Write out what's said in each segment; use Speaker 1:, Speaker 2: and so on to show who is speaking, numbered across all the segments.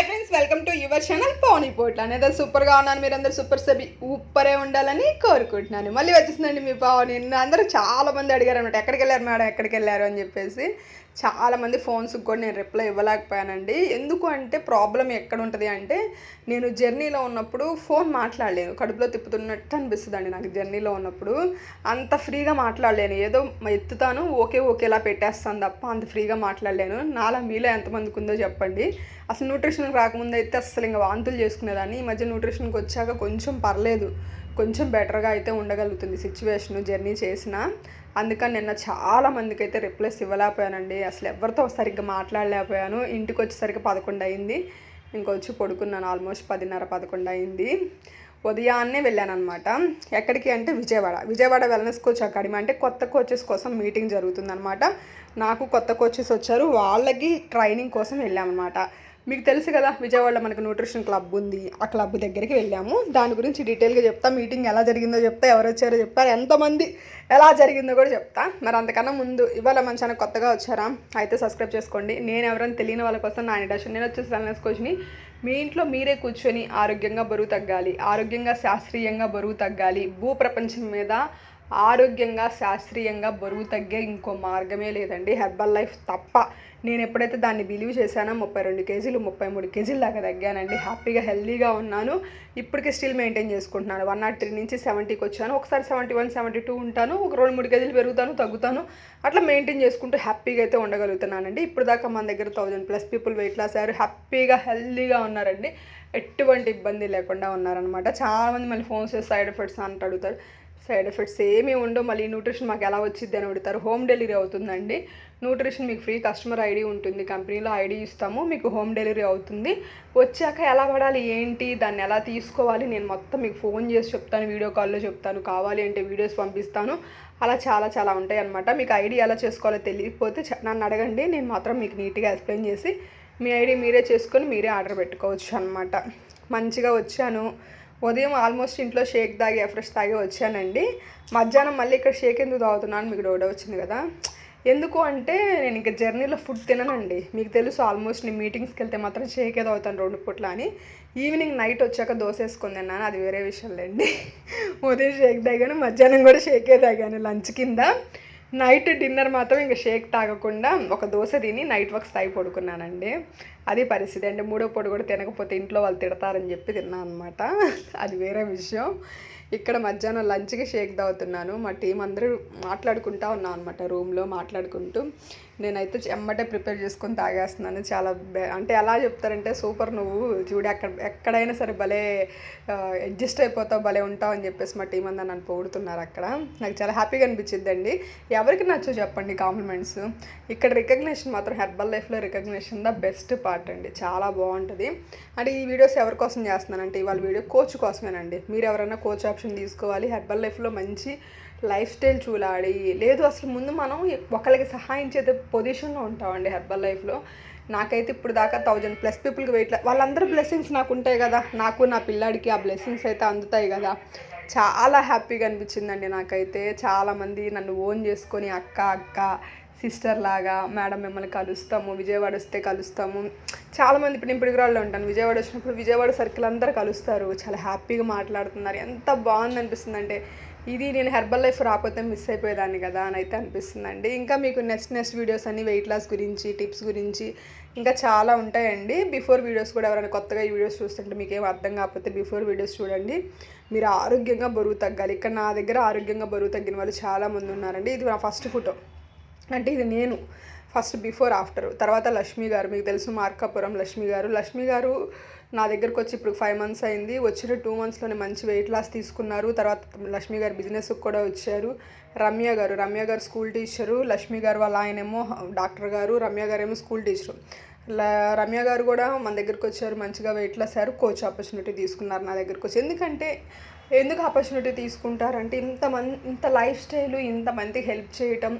Speaker 1: Hi friends welcome to your channel పోనీ పోట్ల అనేది సూపర్గా ఉన్నాను. మీరందరూ సూపర్ సబి ఉప్పరే ఉండాలని కోరుకుంటున్నాను. మళ్ళీ వచ్చేసిందండి మీ పావని అందరూ చాలా మంది అడిగారు అనమాట ఎక్కడికి వెళ్ళారు మేడం? ఎక్కడికి వెళ్ళారు? అని చెప్పేసి. చాలామంది ఫోన్స్కి కూడా నేను రిప్లై ఇవ్వలేకపోయానండి. ఎందుకు అంటే ప్రాబ్లం ఎక్కడ ఉంటుంది అంటే నేను జర్నీలో ఉన్నప్పుడు ఫోన్ మాట్లాడలేను. కడుపులో తిప్పుతున్నట్టు అనిపిస్తుంది అండి నాకు జర్నీలో ఉన్నప్పుడు. అంత ఫ్రీగా మాట్లాడలేను. ఏదో ఎత్తుతాను ఓకే ఓకేలా పెట్టేస్తాను తప్ప అంత ఫ్రీగా మాట్లాడలేను. నాలా మీలో ఎంతమందికి ఉందో చెప్పండి. అసలు న్యూట్రిషన్ న్యూట్రిషన్కి రాకముందు అయితే అసలు ఇంకా వాంతులు చేసుకునేదాన్ని. ఈ మధ్య న్యూట్రిషన్కి వచ్చాక కొంచెం పర్లేదు. కొంచెం బెటర్గా అయితే ఉండగలుగుతుంది సిచ్యువేషన్ జర్నీ చేసిన. అందుకని నిన్న చాలా మందికి అయితే రిప్లైస్ ఇవ్వలేకపోయానండి. అసలు ఎవరితో సరిగ్గా మాట్లాడలేకపోయాను. ఇంటికి వచ్చేసరికి పదకొండు అయింది. ఇంకొచ్చి పడుకున్నాను. ఆల్మోస్ట్ పదిన్నర పదకొండు అయింది. ఉదయాన్నే వెళ్ళాను అనమాట ఎక్కడికి అంటే Vijayawada. Vijayawada wellness coach academy అంటే కొత్త కోచెస్ కోసం మీటింగ్ జరుగుతుందనమాట నాకు కొత్త కోచెస్ వచ్చారు. వాళ్ళకి ట్రైనింగ్ కోసం వెళ్ళామన్నమాట. మీకు తెలుసు కదా విజయవాడలో మనకు న్యూట్రిషన్ క్లబ్ ఉంది. ఆ క్లబ్ దగ్గరికి వెళ్ళాము. దాని గురించి డీటెయిల్గా చెప్తా మీటింగ్ ఎలా జరిగిందో చెప్తా ఎవరు వచ్చారో చెప్తారు ఎంతమంది ఎలా జరిగిందో కూడా చెప్తా. మరి అంతకన్నా ముందు ఇవాళ మన ఛానల్ కొత్తగా వచ్చారా? అయితే సబ్స్క్రైబ్ చేసుకోండి. నేను ఎవరైనా తెలియని వాళ్ళ కోసం నా ఇండస్ట్రీ నేను వచ్చేసి వెల్నెస్ కోచ్ని మీ ఇంట్లో మీరే కూర్చొని ఆరోగ్యంగా బరువు తగ్గాలి. ఆరోగ్యంగా శాస్త్రీయంగా బరువు తగ్గాలి. భూ ప్రపంచం మీద ఆరోగ్యంగా శాస్త్రీయంగా బరువు తగ్గే ఇంకో మార్గమే లేదండి హెర్బల్ లైఫ్ తప్ప. నేను ఎప్పుడైతే దాన్ని బిలీవ్ చేశానో ముప్పై రెండు కేజీలు ముప్పై మూడు కేజీల దాకా తగ్గానండి. హ్యాపీగా హెల్దీగా ఉన్నాను. ఇప్పటికీ స్టిల్ మెయింటైన్ చేసుకుంటున్నాను. వన్ నాట్ త్రీ నుంచి సెవెంటీకి వచ్చాను. ఒకసారి సెవెంటీ వన్ సెవెంటీ టూ ఉంటాను. ఒక రెండు మూడు కేజీలు పెరుగుతాను తగ్గుతాను. అట్లా మెయింటైన్ చేసుకుంటూ హ్యాపీగా అయితే ఉండగలుగుతున్నానండి. ఇప్పుడు దాకా మన దగ్గర thousand plus people weight loss అయ్యారు. హ్యాపీగా హెల్దీగా ఉన్నారండి. ఎటువంటి ఇబ్బంది లేకుండా ఉన్నారనమాట చాలామంది మళ్ళీ ఫోన్స్ సైడ్ ఎఫెక్ట్స్ అంట అడుగుతారు. సైడ్ ఎఫెక్ట్స్ ఏమీ ఉండవు. మళ్ళీ న్యూట్రిషన్ మాకు ఎలా వచ్చింది అని అడుగుతారు. హోమ్ డెలివరీ అవుతుందండి. న్యూట్రిషన్ మీకు ఫ్రీ కస్టమర్ ఐడి ఉంటుంది. కంపెనీలో ఐడి ఇస్తాము. మీకు హోమ్ డెలివరీ అవుతుంది. వచ్చాక ఎలా పడాలి ఏంటి దాన్ని ఎలా తీసుకోవాలి నేను మొత్తం మీకు ఫోన్ చేసి చెప్తాను. వీడియో కాల్లో చెప్తాను. కావాలి అంటే వీడియోస్ పంపిస్తాను. అలా చాలా చాలా ఉంటాయి అనమాట మీకు ఐడి ఎలా చేసుకోవాలో తెలియకపోతే నన్ను అడగండి. నేను మాత్రం మీకు నీట్గా ఎక్స్ప్లెయిన్ చేసి మీ ఐడి మీరే చేసుకొని మీరే ఆర్డర్ పెట్టుకోవచ్చు అనమాట మంచిగా వచ్చాను. ఉదయం ఆల్మోస్ట్ ఇంట్లో షేక్ తాగి ఎఫ్రెష్ తాగి వచ్చానండి. మధ్యాహ్నం మళ్ళీ ఇక్కడ షేక్ ఎందుకు తాగుతున్నాను మీకు డౌట్ వచ్చింది కదా? ఎందుకు అంటే నేను ఇంకా జర్నీలో ఫుడ్ తిననండి. మీకు తెలుసు ఆల్మోస్ట్ నేను మీటింగ్స్కి వెళ్తే మాత్రం షేకే తాగుతాను రెండు పూట్ల అని. ఈవినింగ్ నైట్ వచ్చాక దోశ వేసుకొని తిన్నాను అది వేరే విషయం లేండి. ఉదయం షేక్ తాగాను మధ్యాహ్నం కూడా షేకే తాగాను లంచ్ కింద. నైట్ డిన్నర్ మాత్రం ఇంకా షేక్ తాగకుండా ఒక దోశ తిని నైట్ వర్క్స్ తాగి పడుకున్నానండి. అది పరిస్థితి. అంటే మూడో పొడి కూడా తినకపోతే ఇంట్లో వాళ్ళు తిడతారని చెప్పి తిన్నాను అనమాట అది వేరే విషయం. ఇక్కడ మధ్యాహ్నం లంచ్కి షేక్ తాగుతున్నాను. మా టీం అందరూ మాట్లాడుకుంటా ఉన్నాం అనమాట రూమ్లో మాట్లాడుకుంటూ. నేనైతే ఎమ్మటే ప్రిపేర్ చేసుకొని తాగేస్తున్నాను. చాలా అంటే ఎలా చెప్తారంటే సూపర్ నువ్వు. చూడు ఎక్కడ ఎక్కడైనా సరే భలే అడ్జస్ట్ అయిపోతావు భలే ఉంటావు అని చెప్పేసి మా టీం అంతా నన్ను పొగుడుతున్నారు అక్కడ. నాకు చాలా హ్యాపీగా అనిపించిందండి ఎవరికి నచ్చో చెప్పండి కాంప్లిమెంట్స్. ఇక్కడ రికగ్నేషన్ మాత్రం హెర్బల్ లైఫ్లో రికగ్నేషన్ ద బెస్ట్ పార్ట్ అండి. చాలా బాగుంటుంది. అంటే ఈ వీడియోస్ ఎవరి కోసం చేస్తున్నానంటే ఇవాళ వీడియో కోచ్ కోసమేనండి. మీరు ఎవరైనా కోచ్ ఆప్షన్ తీసుకోవాలి. హెర్బల్ లైఫ్లో మంచి లైఫ్ స్టైల్ చూడాలి. లేదు అసలు ముందు మనం ఒకరికి సహాయం చేసే పొజిషన్లో ఉంటామండి హెర్బల్ లైఫ్లో. నాకైతే ఇప్పుడు దాకా థౌజండ్ ప్లస్ పీపుల్కి వెయిట్ వాళ్ళందరూ బ్లెస్సింగ్స్ నాకు ఉంటాయి కదా. నాకు నా పిల్లాడికి ఆ బ్లెస్సింగ్స్ అయితే అందుతాయి కదా. చాలా హ్యాపీగా అనిపించిందండి నాకైతే. చాలామంది నన్ను ఓన్ చేసుకొని అక్క అక్క సిస్టర్ లాగా మేడం మిమ్మల్ని కలుస్తాము విజయవాడ వస్తే కలుస్తాము. చాలామంది ఇప్పుడు నేను పిడుగురాళ్ళలో ఉంటాను. విజయవాడ వచ్చినప్పుడు విజయవాడ సర్కిల్ అందరూ కలుస్తారు. చాలా హ్యాపీగా మాట్లాడుతున్నారు. ఎంత బాగుంది అనిపిస్తుంది అంటే ఇది నేను హెర్బల్ లైఫ్ రాకపోతే మిస్ అయిపోయేదాన్ని కదా అని అయితే అనిపిస్తుందండి. ఇంకా మీకు నెక్స్ట్ నెక్స్ట్ వీడియోస్ అన్ని వెయిట్ లాస్ గురించి టిప్స్ గురించి ఇంకా చాలా ఉంటాయండి. బిఫోర్ వీడియోస్ కూడా ఎవరైనా కొత్తగా ఈ వీడియోస్ చూస్తుంటే మీకు ఏం అర్థం కాకపోతే బిఫోర్ వీడియోస్ చూడండి. మీరు ఆరోగ్యంగా బరువు తగ్గాలి. ఇక్కడ నా దగ్గర ఆరోగ్యంగా బరువు తగ్గిన వాళ్ళు చాలా మంది ఉన్నారండి. ఇది నా ఫస్ట్ ఫోటో. అంటే ఇది నేను ఫస్ట్ బిఫోర్ ఆఫ్టర్. తర్వాత లక్ష్మి గారు మీకు తెలుసు మార్కాపురం లక్ష్మి గారు. లక్ష్మి గారు నా దగ్గరకు వచ్చి ఇప్పుడు ఫైవ్ మంత్స్ అయింది. వచ్చిన టూ మంత్స్లోనే మంచి వెయిట్ లాస్ తీసుకున్నారు. తర్వాత లక్ష్మి గారు బిజినెస్కి కూడా వచ్చారు. రమ్య గారు రమ్య గారు స్కూల్ టీచరు లక్ష్మి గారు వాళ్ళ ఆయనేమో డాక్టర్ గారు రమ్య గారు ఏమో స్కూల్ టీచరు ల- రమ్య గారు కూడా మన దగ్గరకు వచ్చారు మంచిగా వెయిట్ లాస్ అయ్యారు కోచ్ ఆపర్చునిటీ తీసుకున్నారు నా దగ్గరకు వచ్చి. ఎందుకంటే ఎందుకు ఆపర్చునిటీ తీసుకుంటారంటే ఇంత మన్ ఇంత లైఫ్ స్టైల్ ఇంతమందికి హెల్ప్ చేయటం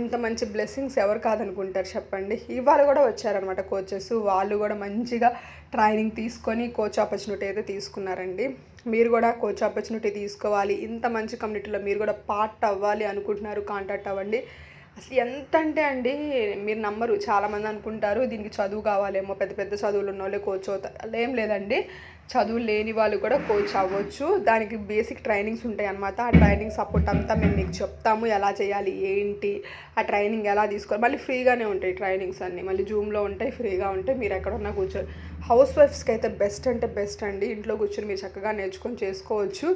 Speaker 1: ఇంత మంచి బ్లెస్సింగ్స్ ఎవరు కాదనుకుంటారు చెప్పండి? ఇవాళ కూడా వచ్చారనమాట కోచెస్ వాళ్ళు కూడా మంచిగా ట్రైనింగ్ తీసుకొని కోచ్ ఆపర్చునిటీ అయితే తీసుకున్నారండి. మీరు కూడా కోచ్ ఆపర్చునిటీ తీసుకోవాలి. ఇంత మంచి కమ్యూనిటీలో మీరు కూడా పార్ట్ అవ్వాలి అనుకుంటున్నారు కాంటాక్ట్ అవ్వండి. అసలు ఎంత అంటే అండి మీరు నమ్మరు. చాలామంది అనుకుంటారు దీనికి చదువు కావాలేమో పెద్ద పెద్ద చదువులు ఉన్న వాళ్ళే కోచ్ అవుతారు ఏం లేదండి. చదువు లేని వాళ్ళు కూడా కోచ్ అవ్వచ్చు. దానికి బేసిక్ ట్రైనింగ్స్ ఉంటాయి అన్నమాట. ఆ ట్రైనింగ్ సపోర్ట్ అంతా మేము మీకు చెప్తాము ఎలా చేయాలి ఏంటి ఆ ట్రైనింగ్ ఎలా తీసుకోవాలి. మళ్ళీ ఫ్రీగానే ఉంటాయి ట్రైనింగ్స్ అన్నీ. మళ్ళీ జూమ్లో ఉంటాయి ఫ్రీగా ఉంటాయి మీరు ఎక్కడున్నా కూర్చొని హౌస్ వైఫ్స్కి అయితే బెస్ట్ అంటే బెస్ట్ అండి. ఇంట్లో కూర్చొని మీరు చక్కగా నేర్చుకొని చేసుకోవచ్చు.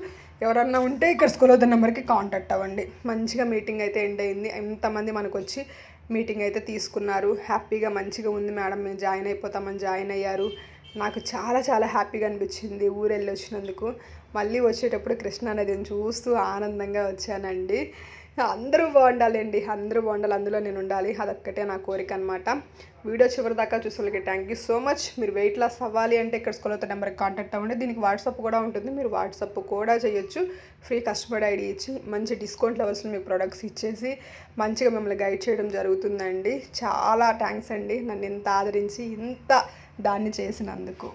Speaker 1: ఎవరన్నా ఉంటే ఇక్కడ స్కూల్ వద్ద నెంబర్కి కాంటాక్ట్ అవ్వండి. మంచిగా మీటింగ్ అయితే ఎండ్ అయింది. ఎంతమంది మనకు వచ్చి మీటింగ్ అయితే తీసుకున్నారు. హ్యాపీగా మంచిగా ఉంది మేడం. మేము జాయిన్ అయిపోతామని జాయిన్ అయ్యారు. నాకు చాలా చాలా హ్యాపీగా అనిపించింది ఊరు వెళ్ళి వచ్చినందుకు. మళ్ళీ వచ్చేటప్పుడు కృష్ణా నదిని చూస్తూ ఆనందంగా వచ్చానండి. అందరూ బాగుండాలండి అందరూ బాగుండాలి అందులో నేను ఉండాలి అదొక్కటే నా కోరిక అనమాట వీడియో చివరి దాకా చూసేవాళ్ళకి థ్యాంక్ యూ సో మచ్ మీరు వెయిట్ లాస్ అవ్వాలి అంటే ఇక్కడ స్కూల్ అవుతా నెంబర్కి కాంటాక్ట్ అవ్వండి. దీనికి వాట్సాప్ కూడా ఉంటుంది. మీరు వాట్సాప్ కూడా చేయొచ్చు. ఫ్రీ కస్టమర్ ఐడి ఇచ్చి మంచి డిస్కౌంట్ లెవెల్స్లో మీకు ప్రొడక్ట్స్ ఇచ్చేసి మంచిగా మిమ్మల్ని గైడ్ చేయడం జరుగుతుందండి. చాలా థ్యాంక్స్ అండి. నన్ను ఇంత ఆదరించి ఇంత దాన్ని చేసినందుకు.